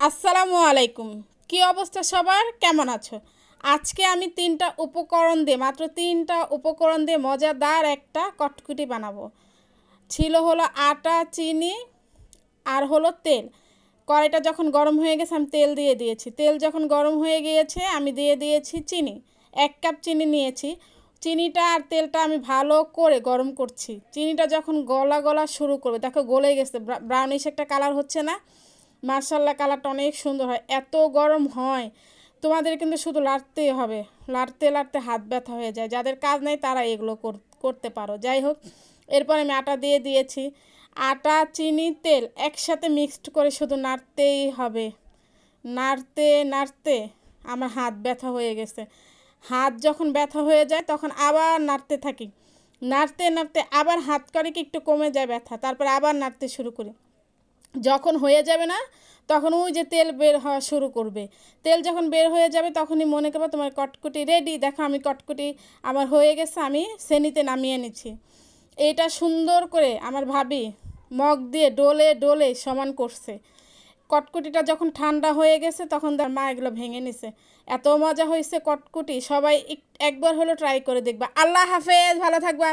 আসসালামু আলাইকুম। কি অবস্থা সবার? কেমন আছো? আজকে আমি তিনটা উপকরণ দিয়ে, মাত্র তিনটা উপকরণ দিয়ে মজাদার একটা কটকুটি বানাবো। ছিল হলো আটা, চিনি আর হলো তেল। কড়াইটা যখন গরম হয়ে গেছে, আমি তেল দিয়ে দিয়েছি। তেল যখন গরম হয়ে গিয়েছে, আমি দিয়ে দিয়েছি চিনি। এক কাপ চিনি নিয়েছি। চিনিটা আর তেলটা আমি ভালো করে গরম করছি। চিনিটা যখন গলা গলা শুরু করবে, দেখো গলে গেছে ব্রাউনিশ একটা কালার হচ্ছে না? মার্শাল্লাহ কালারটা অনেক সুন্দর হয়, এত গরম হয়। তোমাদের কিন্তু শুধু লাড়তেই হবে, লাড়তে লাড়তে হাত ব্যথা হয়ে যায়। যাদের কাজ নেই তারা এগুলো করতে পারো। যাই হোক, এরপর আমি আটা দিয়ে দিয়েছি। আটা, চিনি, তেল একসাথে মিক্সড করে শুধু নাড়তেই হবে। নাড়তে নাড়তে আমার হাত ব্যথা হয়ে গেছে। হাত যখন ব্যথা হয়ে যায় তখন আবার নাড়তে থাকি। নাড়তে নাড়তে আবার হাত করে কি একটু কমে যায় ব্যথা, তারপর আবার নাড়তে শুরু করি। যখন হয়ে যাবে না, তখন ওই যে তেল বের হওয়া শুরু করবে। তেল যখন বের হয়ে যাবে, তখনই মনে করবে তোমার কটকুটি রেডি দেখো আমি কটকুটি আমার হয়ে গেছে, আমি শ্রেণীতে নামিয়ে নিচ্ছি। এটা সুন্দর করে আমার ভাবি মগ দিয়ে ডোলে ডোলে সমান করছে। কটকুটিটা যখন ঠান্ডা হয়ে গেছে, তখন তার মা এগুলো ভেঙে নিছে। এত মজা হয়েছে কটকুটি, সবাই একবার হলো ট্রাই করে দেখবা। আল্লাহ হাফেজ, ভালো থাকবা।